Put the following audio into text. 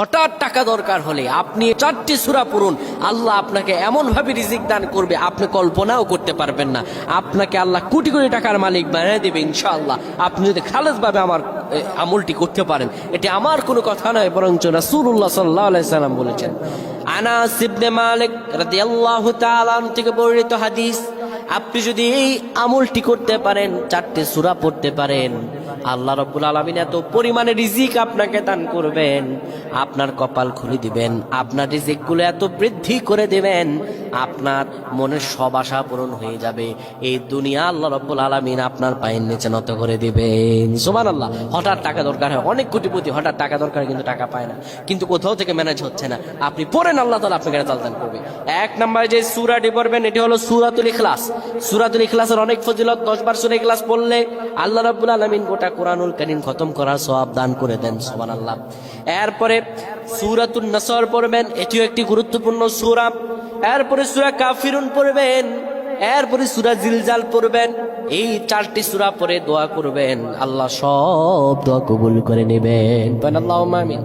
হঠাৎ টাকা দরকার হলে আপনি চারটি সুরা পড়ুন, আল্লাহ আপনাকে এমন ভাবে রিজিক দান করবে, আপনি কল্পনাও করতে পারবেন না। আপনাকে আল্লাহ কোটি কোটি টাকার মালিক বানিয়ে দেবে, ইনশাআল্লাহ। আপনি যদি খালেজ ভাবে আমার আমলটি করতে পারেন, এটি আমার কোনো কথা নয়, বরঞ্চ রাসূলুল্লাহ সাল্লাল্লাহু আলাইহি সাল্লাম বলেছেন থেকে হাদিস, আপনি যদি এই আমলটি করতে পারেন, চারটে সূরা পড়তে পারেন। আল্লাহ রব্বুল আলমিন এত পরিমাণে রিজিক আপনাকে দান করবেন, আপনার কপাল খুলে দিবেন, আপনার রিজিকগুলো এত বৃদ্ধি করে দেবেন, আপনার মনের সব আশা পূরণ হয়ে যাবে। এই দুনিয়া আল্লাহ রব্বুল আলমিন আপনার পায়ের নিচে নত করে দিবেন। সোমান আল্লাহ হঠাৎ টাকা দরকার হয়, অনেক কোটিপতি হঠাৎ টাকা দরকার কিন্তু টাকা পায় না। কিন্তু কোথাও থেকে ম্যানেজ হচ্ছে না। আপনি পড়েন, আল্লাহ তালা আপনাকে দান করবে। এক নম্বরে যে সুরাটি পড়বেন, এটি হলো সুরাতুল ইখলাস। সুরাতুল ইখলাসের অনেক ফজিলত, দশ বার সুরা ইখলাস পড়লে আল্লাহ রাব্বুল আলামিন গোটা কোরআনুল করিম খতম করার সবাব দান করে দেন, সুবহানাল্লাহ। এরপরে সূরাতুন নাসর পড়বেন, এটিও একটি গুরুত্বপূর্ণ সুরা। এরপরে সুরা কাফিরুন পড়বেন, এরপরে সুরা জিলজাল পড়বেন, এই চারটি সুরা পরে দোয়া করবেন। আল্লাহ সব দোয়া কবুল করে নেবেন। আল্লাহ আমিন।